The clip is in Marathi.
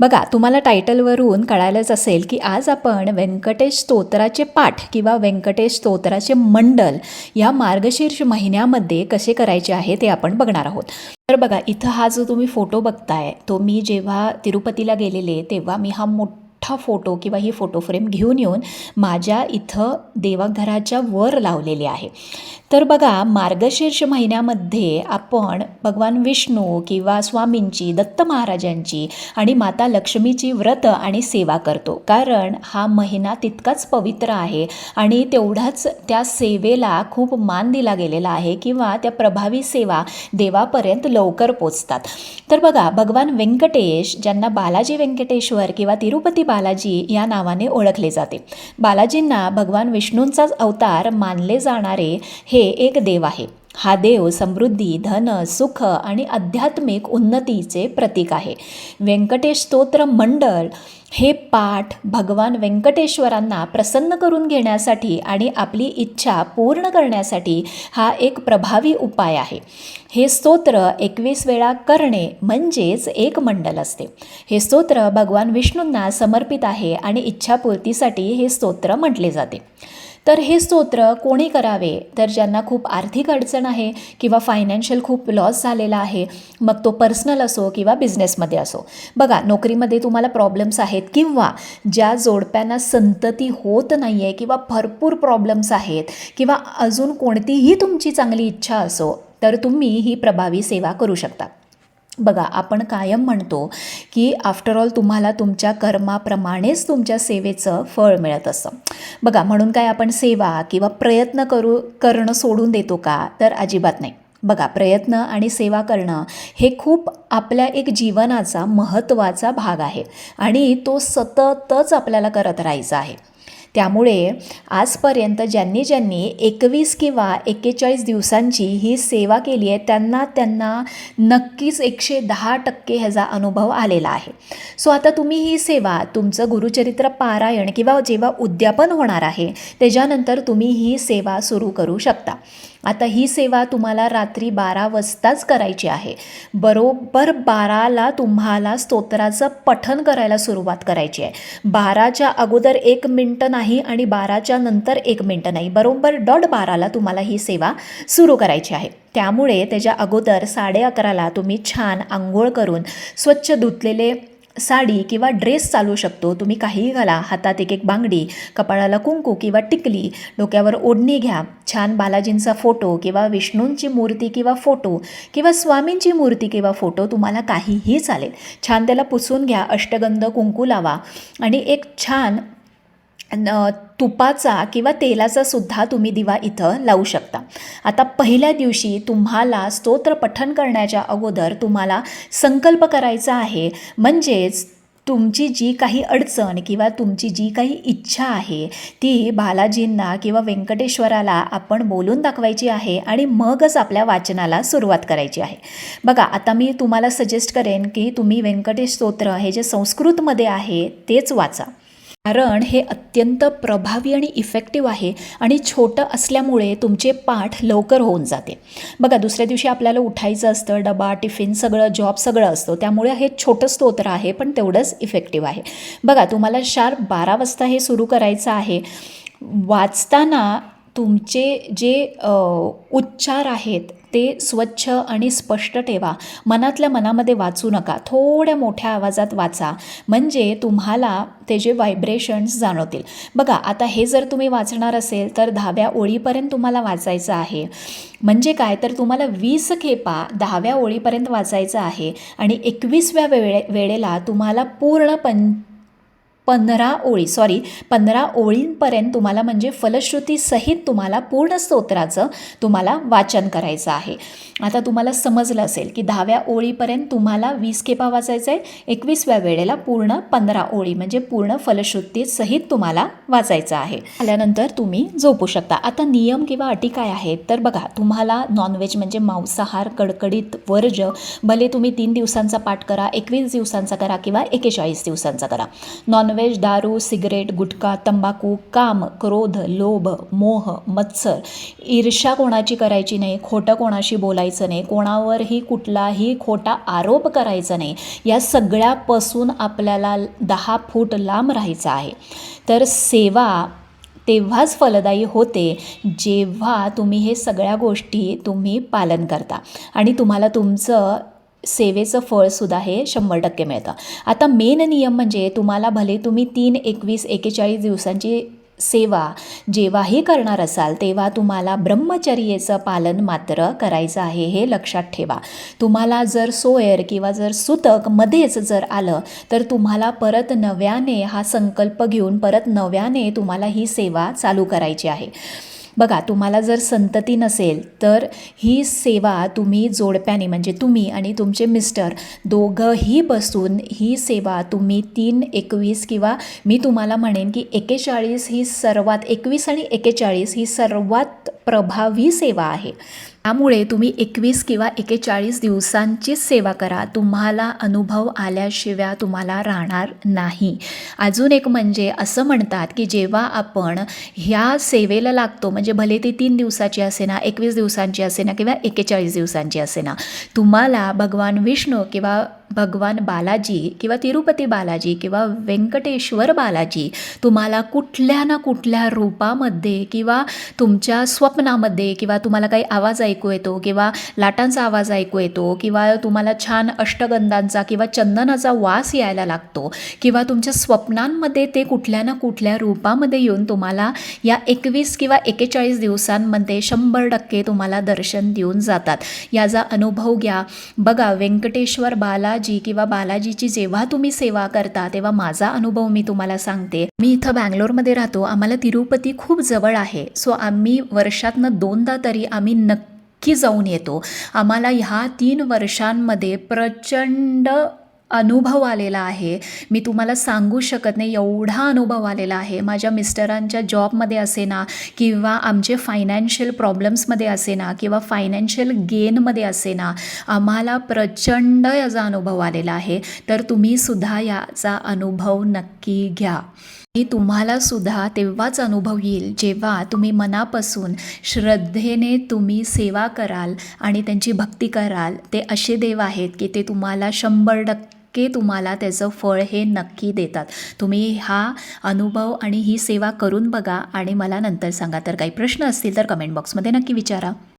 बघा तुम्हाला टायटलवरून कळायलाच असेल की आज आपण व्यंकटेश स्तोत्राचे पाठ किंवा व्यंकटेश स्तोत्राचे मंडल या मार्गशीर्ष महिन्यामध्ये कसे करायचे आहे ते आपण बघणार आहोत. तर बघा इथं हा जो तुम्ही फोटो बघताय तो मी जेव्हा तिरुपतीला गेलेले तेव्हा मी हा मोठा फोटो किंवा ही फोटो फ्रेम घेऊन येऊन माझ्या इथं देवघराच्या वर लावलेली आहे. तर बघा मार्गशीर्ष महिन्यामध्ये आपण भगवान विष्णू किंवा स्वामींची दत्त महाराजांची आणि माता लक्ष्मीची व्रत आणि सेवा करतो. कारण हा महिना तितकाच पवित्र आहे आणि तेवढाच त्या सेवेला खूप मान दिला गेलेला आहे किंवा त्या प्रभावी सेवा देवापर्यंत लवकर पोचतात. तर बघा भगवान व्यंकटेश ज्यांना बालाजी व्यंकटेश्वर किंवा तिरुपती बालाजी या नावाने ओळखले जाते. बालाजींना भगवान विष्णूंचाच अवतार मानले जाणारे हे एक देव आहे. हा देव समृद्धी धन सुख आणि आध्यात्मिक उन्नतीचे प्रतीक आहे. व्यंकटेश स्तोत्र मंडळ हे पाठ भगवान व्यंकटेश्वरांना प्रसन्न करून घेण्यासाठी आणि आपली इच्छा पूर्ण करण्यासाठी हा एक प्रभावी उपाय आहे. हे स्तोत्र एकवीस वेळा करणे म्हणजेच एक मंडल असते. हे स्तोत्र भगवान विष्णूंना समर्पित आहे आणि इच्छापूर्तीसाठी हे स्तोत्र म्हटले जाते. तर हे स्तोत्र कोणी करावे? तर ज्यांना खूप आर्थिक अडचण आहे किंवा फायनान्शियल खूप लॉस झालेला आहे मग तो पर्सनल असो किंवा बिझनेसमध्ये असो. बघा नोकरीमध्ये तुम्हाला प्रॉब्लेम्स आहेत किंवा ज्या जोडप्यांना संतती होत नाही आहे किंवा भरपूर प्रॉब्लेम्स आहेत किंवा अजून कोणतीही तुमची चांगली इच्छा असो तर तुम्ही ही प्रभावी सेवा करू शकता. बघा आपण कायम म्हणतो की आफ्टर ऑल तुम्हाला तुमच्या कर्माप्रमाणेच तुमच्या सेवेचं फळ मिळत असतं बघा म्हणून काय आपण सेवा किंवा प्रयत्न करू करणं सोडून देतो का? तर अजिबात नाही. बघा प्रयत्न आणि सेवा करणं हे खूप आपल्या एक जीवनाचा महत्त्वाचा भाग आहे आणि तो सततच आपल्याला करत राहायचा आहे. त्यामुळे आजपर्यंत ज्यांनी ज्यांनी एकवीस किंवा एक्केचाळीस दिवसांची ही सेवा केली आहे त्यांना त्यांना नक्कीच एकशे दहा टक्के ह्याचा अनुभव आलेला आहे. सो आता तुम्ही ही सेवा तुमचं गुरुचरित्र पारायण किंवा जेव्हा उद्यापन होणार आहे त्याच्यानंतर तुम्ही ही सेवा सुरू करू शकता. आता ही सेवा तुम्हाला रात्री बारा वाजताच करायची आहे. बरोबर बाराला तुम्हाला स्तोत्राचं पठन करायला सुरुवात करायची आहे. बाराच्या अगोदर एक मिनटं नाही आणि बाराच्या नंतर एक मिनटं नाही. बरोबर डॉट बाराला तुम्हाला ही सेवा सुरू करायची आहे. त्यामुळे त्याच्या अगोदर साडे अकराला तुम्ही छान आंघोळ करून स्वच्छ धुतलेले साडी किंवा ड्रेस चालू शकतो. तुम्ही काहीही घाला हातात एक एक बांगडी कपाळाला कुंकू किंवा टिकली डोक्यावर ओढणी घ्या. छान बालाजींचा फोटो किंवा विष्णूंची मूर्ती किंवा फोटो किंवा स्वामींची मूर्ती किंवा फोटो तुम्हाला काहीही चालेल. छान त्याला पुसून घ्या अष्टगंध कुंकू लावा आणि एक छान न तुपाचा किंवा तेलाचा सुद्धा तुम्ही दिवा इथं लावू शकता. आता पहिल्या दिवशी तुम्हाला स्तोत्र पठन करण्याच्या अगोदर तुम्हाला संकल्प करायचा आहे. म्हणजेच तुमची जी काही अडचण किंवा तुमची जी काही इच्छा आहे ती बालाजींना किंवा व्यंकटेश्वराला आपण बोलून दाखवायची आहे आणि मगच आपल्या वाचनाला सुरुवात करायची आहे. बघा आता मी तुम्हाला सजेस्ट करेन की तुम्ही व्यंकटेश स्तोत्र हे जे संस्कृतमध्ये आहे तेच वाचा. कारण हे अत्यंत प्रभावी आणि इफेक्टिव्ह आहे आणि छोटं असल्यामुळे तुमचे पाठ लवकर होऊन जाते. बघा दुसऱ्या दिवशी आपल्याला उठायचं असतं डबा टिफिन सगळं जॉब सगळं असतं. त्यामुळे हे छोटं स्तोत्र आहे पण तेवढंच इफेक्टिव्ह आहे. बघा तुम्हाला शार्प बारा वाजता हे सुरू करायचं आहे. वाचताना तुमचे जे उच्चार आहेत ते स्वच्छ आणि स्पष्ट ठेवा. मनातल्या मनामध्ये वाचू नका. थोड्या मोठ्या आवाजात वाचा. म्हणजे तुम्हाला ते जे व्हायब्रेशन्स जाणवतील. बघा आता हे जर तुम्ही वाचणार असेल तर दहाव्या ओळीपर्यंत तुम्हाला वाचायचं आहे. म्हणजे काय? तर तुम्हाला वीस खेपा दहाव्या ओळीपर्यंत वाचायचं आहे आणि एकवीसव्या वेळे वेळेला तुम्हाला पूर्ण पं पंधरा ओळी सॉरी पंधरा ओळींपर्यंत तुम्हाला म्हणजे फलश्रुतीसहित तुम्हाला पूर्ण स्तोत्राचं तुम्हाला वाचन करायचं आहे. आता तुम्हाला समजलं असेल की दहाव्या ओळीपर्यंत तुम्हाला वीस खेपा वाचायचं आहे एकवीसव्या वेळेला पूर्ण पंधरा ओळी म्हणजे पूर्ण फलश्रुतीसहित तुम्हाला वाचायचं आहे. आल्यानंतर तुम्ही झोपू शकता. आता नियम किंवा अटी काय आहेत? तर बघा तुम्हाला नॉनव्हेज म्हणजे मांसाहार कडकडीत वर्ज भले तुम्ही तीन दिवसांचा पाठ करा एकवीस दिवसांचा करा किंवा एकेचाळीस दिवसांचा करा. नॉनव्हेज दारू सिगरेट गुटखा तंबाखू काम क्रोध लोभ मोह मत्सर. ईर्षा कोणाची करायची नाही खोटं कोणाशी बोलायचं नाही कोणावरही कुठलाही खोटा आरोप करायचा नाही. या सगळ्यापासून आपल्याला दहा फूट लांब राहायचं आहे. तर सेवा तेव्हाच फलदायी होते जेव्हा तुम्ही हे सगळ्या गोष्टी तुम्ही पालन करता. आणि तुम्हाला तुमचं सेवेचं फळसुद्धा हे शंभर टक्के मिळतं. आता मेन नियम म्हणजे तुम्हाला भले तुम्ही तीन एकवीस एकेचाळीस दिवसांची सेवा जेव्हाही करणार असाल तेव्हा तुम्हाला ब्रह्मचर्येचं पालन मात्र करायचं आहे हे लक्षात ठेवा. तुम्हाला जर सोयर किंवा जर सुतक मध्येच जर आलं तर तुम्हाला परत नव्याने हा संकल्प घेऊन परत नव्याने तुम्हाला ही सेवा चालू करायची आहे. बघा तुम्हाला जर संतती नसेल तर ही सेवा तुम्ही जोडप्याने म्हणजे तुम्ही आणि तुमचे मिस्टर दोघंही बसून ही सेवा तुम्ही तीन एकवीस किंवा मी तुम्हाला म्हणेन की एकेचाळीस ही सर्वात एकवीस आणि एकेचाळीस ही सर्वात प्रभावी सेवा आहे. त्यामुळे तुम्ही एकवीस किंवा एकेचाळीस दिवसांचीच सेवा करा. तुम्हाला अनुभव आल्याशिवाय तुम्हाला राहणार नाही. अजून एक म्हणजे असं म्हणतात की जेव्हा आपण ह्या सेवेला लागतो म्हणजे भले ती तीन दिवसाची असे ना एकवीस दिवसांची असे ना किंवा एकेचाळीस दिवसांची असे ना तुम्हाला भगवान विष्णू किंवा भगवान बालाजी किंवा तिरुपती बालाजी किंवा व्यंकटेश्वर बालाजी तुम्हाला कुठल्या ना कुठल्या रूपामध्ये किंवा तुमच्या स्वप्नामध्ये किंवा तुम्हाला काही आवाज ऐकू येतो किंवा लाटांचा आवाज ऐकू येतो किंवा तुम्हाला छान अष्टगंधांचा किंवा चंदनाचा वास यायला लागतो किंवा तुमच्या स्वप्नांमध्ये ते कुठल्या ना कुठल्या रूपामध्ये येऊन तुम्हाला या एकवीस किंवा एकेचाळीस दिवसांमध्ये शंभर टक्के तुम्हाला दर्शन देऊन जातात. याचा अनुभव घ्या. बघा व्यंकटेश्वर बाला बाबाजी किंवा बालाजीची जेव्हा तुम्ही सेवा करता तेव्हा माझा अनुभव मी तुम्हाला सांगते. मी इथं बँगलोरमध्ये राहतो. आम्हाला तिरुपती खूप जवळ आहे. सो आम्ही वर्षातनं दोनदा तरी आम्ही नक्की जाऊन येतो. आम्हाला ह्या तीन वर्षांमध्ये प्रचंड अनुभव आलेला आहे. मी तुम्हाला सांगू शकत नाही एवढा अनुभव आलेला आहे. माझ्या मिस्टरांच्या जॉबमध्ये असे ना किंवा आमचे फायनान्शियल प्रॉब्लेम्समध्ये असे ना किंवा फायनान्शियल गेनमध्ये असे ना आम्हाला प्रचंड याचा अनुभव आलेला आहे. तर तुम्हीसुद्धा याचा अनुभव नक्की घ्या. ही तुम्हाला सुद्धा तेव्हाच अनुभव येईल जेव्हा तुम्ही मनापासून श्रद्धेने तुम्ही सेवा कराल आणि त्यांची भक्ती कराल. ते असे देव आहेत की ते तुम्हाला शंभर टक्के तुम्हाला त्याचं फळ हे नक्की देतात. तुम्ही हा अनुभव आणि ही सेवा करून बघा आणि मला नंतर सांगा. तर काही प्रश्न असतील तर कमेंट बॉक्समध्ये नक्की विचारा.